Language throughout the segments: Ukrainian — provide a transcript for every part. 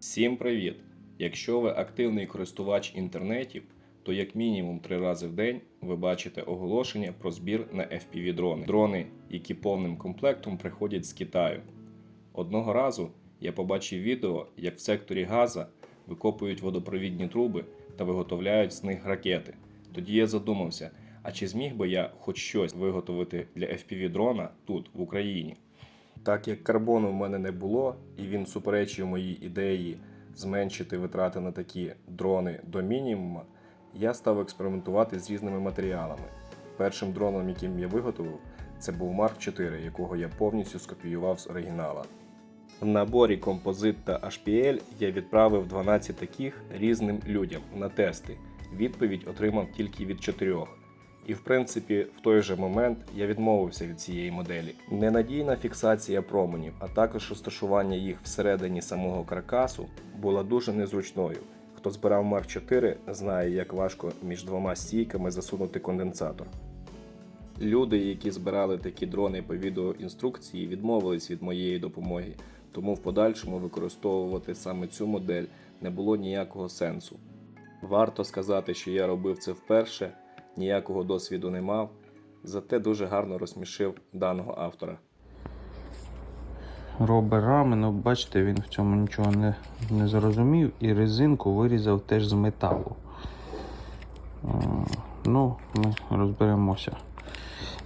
Всім привіт! Якщо ви активний користувач інтернетів, то як мінімум три рази в день ви бачите оголошення про збір на FPV дрони. Дрони, які повним комплектом приходять з Китаю. Одного разу я побачив відео, як в секторі Газа викопують водопровідні труби та виготовляють з них ракети. Тоді я задумався, а чи зміг би я хоч щось виготовити для FPV дрона тут, в Україні? Так як карбону в мене не було, і він суперечив моїй ідеї зменшити витрати на такі дрони до мінімума, я став експериментувати з різними матеріалами. Першим дроном, яким я виготовив, це був Mark 4, якого я повністю скопіював з оригінала. В наборі композит та HPL я відправив 12 таких різним людям на тести. Відповідь отримав тільки від чотирьох. І в принципі, в той же момент я відмовився від цієї моделі. Ненадійна фіксація променів, а також розташування їх всередині самого каркасу була дуже незручною. Хто збирав Mark 4, знає, як важко між двома стійками засунути конденсатор. Люди, які збирали такі дрони по відеоінструкції, відмовились від моєї допомоги, тому в подальшому використовувати саме цю модель не було ніякого сенсу. Варто сказати, що я робив це вперше, ніякого досвіду не мав, зате дуже гарно розсмішив даного автора. рами, ну бачите, він в цьому нічого не, не зрозумів і резинку вирізав теж з металу. Ну, ми розберемося.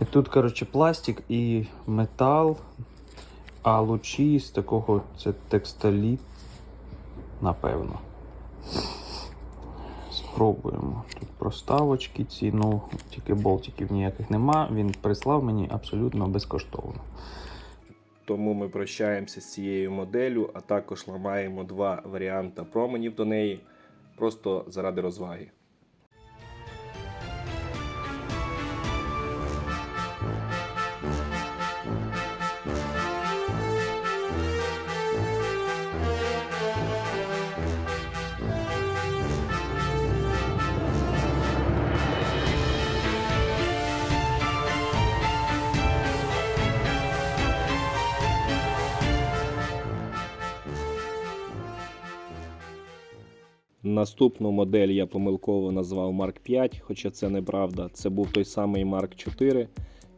І тут, коротше, пластик і метал, а лучі з такого це текстоліт, напевно. Спробуємо. Тут проставочки ці, ну, тільки болтиків ніяких нема. Він прислав мені абсолютно безкоштовно. Тому ми прощаємося з цією моделлю, а також ламаємо два варіанти променів до неї, просто заради розваги. Наступну модель я помилково назвав Mark 5, хоча це неправда. Це був той самий Mark 4.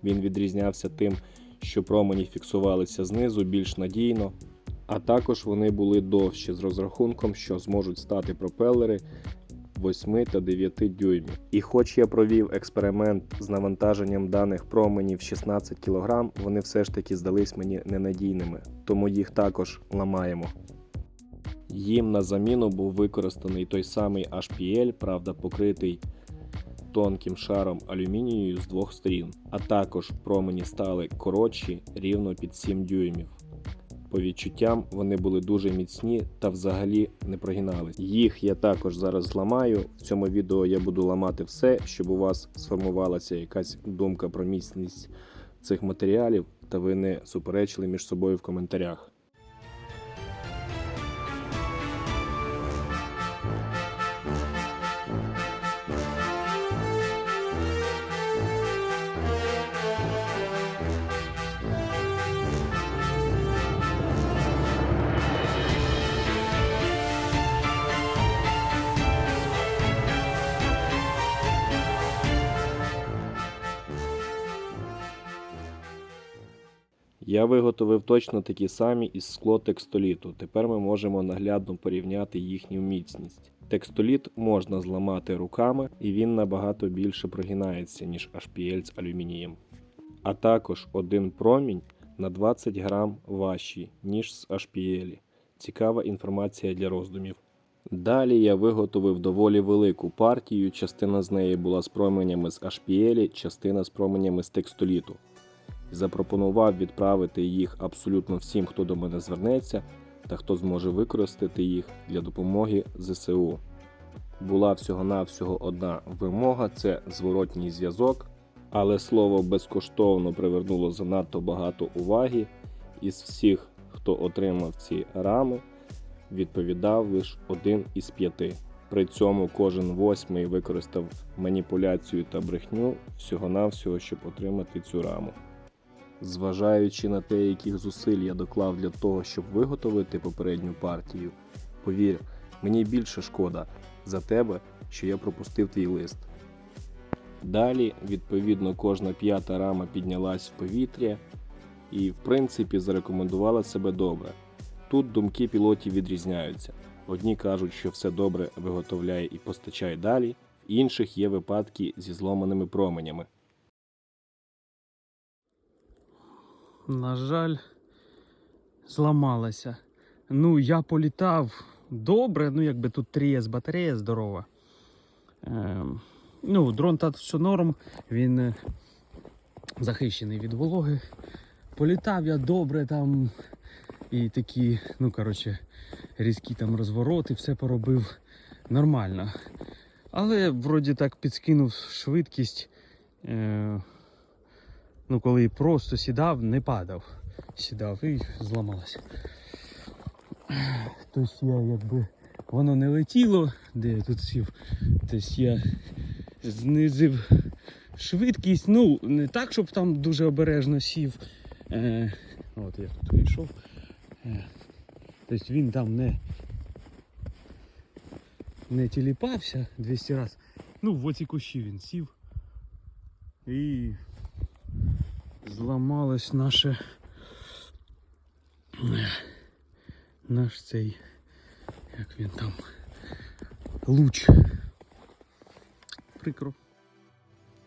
Він відрізнявся тим, що промені фіксувалися знизу більш надійно, а також вони були довші з розрахунком, що зможуть стати пропелери 8 та 9 дюймів. І хоч я провів експеримент з навантаженням даних променів 16 кг, вони все ж таки здались мені ненадійними, тому їх також ламаємо. Їм на заміну був використаний той самий HPL, правда покритий тонким шаром алюмінію з двох сторін, а також промені стали коротші рівно під 7 дюймів. По відчуттям вони були дуже міцні та взагалі не прогинались. Їх я також зараз зламаю. В цьому відео я буду ламати все, щоб у вас сформувалася якась думка про міцність цих матеріалів, та ви не суперечили між собою в коментарях. Я виготовив точно такі самі із склотекстоліту. Тепер ми можемо наглядно порівняти їхню міцність. Текстоліт можна зламати руками, і він набагато більше прогинається, ніж HPL з алюмінієм. А також один промінь на 20 грам важчий, ніж з HPL. Цікава інформація для роздумів. Далі я виготовив доволі велику партію. Частина з неї була з променями з HPL, частина з променями з текстоліту запропонував відправити їх абсолютно всім, хто до мене звернеться та хто зможе використати їх для допомоги ЗСУ. Була всього-навсього одна вимога це зворотній зв'язок, але слово безкоштовно привернуло занадто багато уваги. Із всіх, хто отримав ці рами, відповідав лише один із п'яти. При цьому кожен восьмий використав маніпуляцію та брехню всього-навсього, щоб отримати цю раму. Зважаючи на те, яких зусиль я доклав для того, щоб виготовити попередню партію, Повір, мені більше шкода за тебе, що я пропустив твій лист. Далі, відповідно, кожна п'ята рама піднялась в повітря і, в принципі, зарекомендувала себе добре. Тут думки пілотів відрізняються. Одні кажуть, що все добре виготовляє і постачає далі, в інших є випадки зі зломаними променями. На жаль, зламалася. Ну, я політав добре, ну якби тут 3С батарея здорова. Ем, ну, дрон та все норм, він е, захищений від вологи. Політав я добре там і такі, ну коротше, різкі там розвороти, все поробив нормально. Але вроді так підскинув швидкість. Е, ну, коли просто сідав, не падав. Сідав і зламалося. Тобто я якби воно не летіло, де я тут сів. Тобто я знизив швидкість. Ну, не так, щоб там дуже обережно сів. Е, от я тут вийшов. Е, тобто він там не, не тіліпався 200 разів. Ну, в оці кущі він сів. І зламалось наше наш цей як він там луч. Прикро.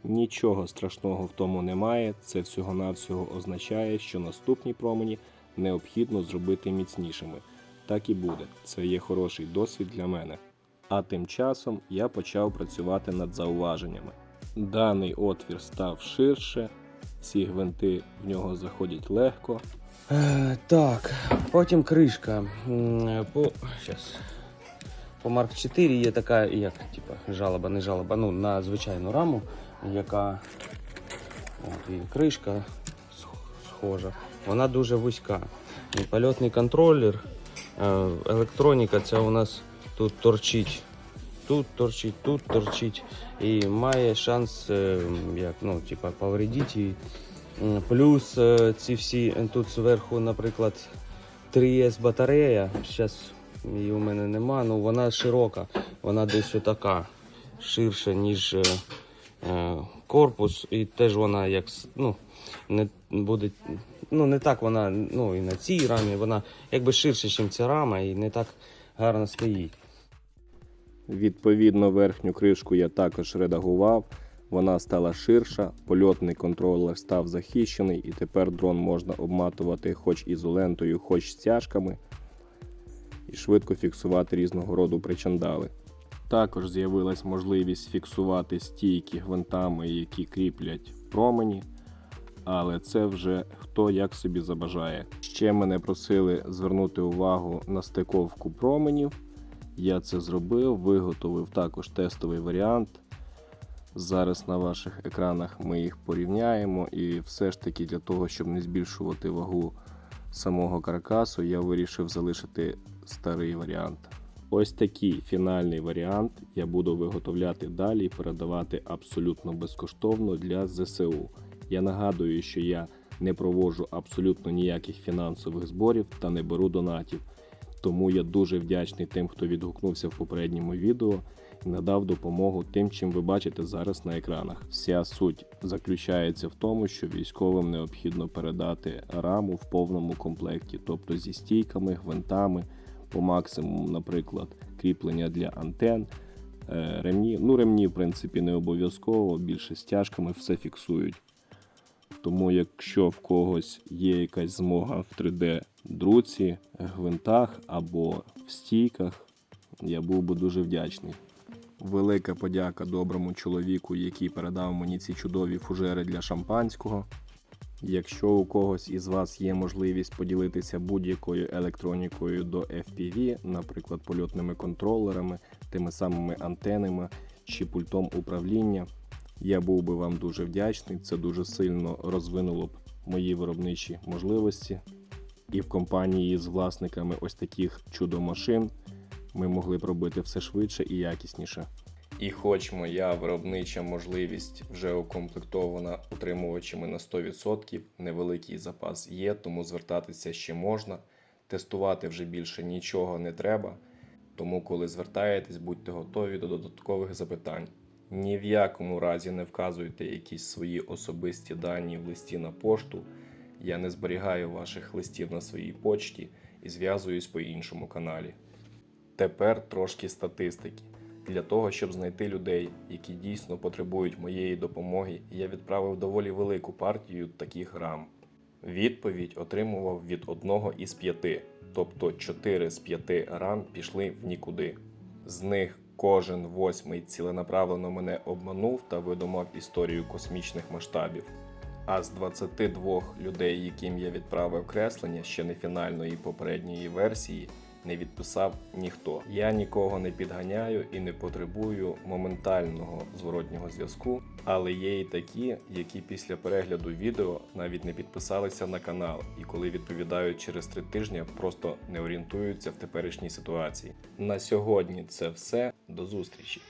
Нічого страшного в тому немає. Це всього-навсього означає, що наступні промені необхідно зробити міцнішими. Так і буде. Це є хороший досвід для мене. А тим часом я почав працювати над зауваженнями. Даний отвір став ширше, всі гвинти в нього заходять легко. Е, так, потім кришка. По, щас. По Марк 4 є така, як, типа, жалоба, не жалоба, ну, на звичайну раму, яка от, і кришка схожа. Вона дуже вузька. І польотний контролер, е, електроніка, ця у нас тут торчить. Тут торчить, тут торчить. І має шанс, е, як, ну, типа, повредити її. Плюс е, ці всі е, тут зверху, наприклад, 3С батарея. Зараз її у мене нема, ну вона широка, вона десь отака, ширша, ніж корпус, і теж вона як ну, не буде. Ну, не так вона, ну і на цій рамі, вона якби ширше, ніж ця рама, і не так гарно стоїть. Відповідно, верхню кришку я також редагував. Вона стала ширша, польотний контролер став захищений, і тепер дрон можна обматувати хоч ізолентою, хоч стяжками, і швидко фіксувати різного роду причандали. Також з'явилась можливість фіксувати стійки гвинтами, які кріплять промені, але це вже хто як собі забажає. Ще мене просили звернути увагу на стиковку променів. Я це зробив, виготовив також тестовий варіант. Зараз на ваших екранах ми їх порівняємо, і все ж таки для того, щоб не збільшувати вагу самого каркасу, я вирішив залишити старий варіант. Ось такий фінальний варіант я буду виготовляти далі і передавати абсолютно безкоштовно для ЗСУ. Я нагадую, що я не проводжу абсолютно ніяких фінансових зборів та не беру донатів. Тому я дуже вдячний тим, хто відгукнувся в попередньому відео і надав допомогу тим, чим ви бачите зараз на екранах. Вся суть заключається в тому, що військовим необхідно передати раму в повному комплекті, тобто зі стійками, гвинтами, по максимуму, наприклад, кріплення для антен. е, Ремні, ну ремні, в принципі, не обов'язково, більше стяжками все фіксують. Тому, якщо в когось є якась змога в 3D друці, гвинтах або в стійках, я був би дуже вдячний. Велика подяка доброму чоловіку, який передав мені ці чудові фужери для шампанського. Якщо у когось із вас є можливість поділитися будь-якою електронікою до FPV, наприклад, польотними контролерами, тими самими антенами чи пультом управління, я був би вам дуже вдячний. Це дуже сильно розвинуло б мої виробничі можливості. І в компанії з власниками ось таких чудо-машин ми могли б робити все швидше і якісніше. І хоч моя виробнича можливість вже укомплектована утримувачами на 100%, невеликий запас є, тому звертатися ще можна. Тестувати вже більше нічого не треба. Тому, коли звертаєтесь, будьте готові до додаткових запитань. Ні в якому разі не вказуйте якісь свої особисті дані в листі на пошту. Я не зберігаю ваших листів на своїй почті і зв'язуюсь по іншому каналі. Тепер трошки статистики. Для того, щоб знайти людей, які дійсно потребують моєї допомоги, я відправив доволі велику партію таких грам. Відповідь отримував від одного із п'яти, тобто 4 з 5 рам пішли в нікуди. З них кожен восьмий ціленаправлено мене обманув та видумав історію космічних масштабів. А з 22 людей, яким я відправив креслення ще не фінальної попередньої версії, не відписав ніхто. Я нікого не підганяю і не потребую моментального зворотнього зв'язку, але є і такі, які після перегляду відео навіть не підписалися на канал, і коли відповідають через три тижні, просто не орієнтуються в теперішній ситуації. На сьогодні це все. До зустрічі!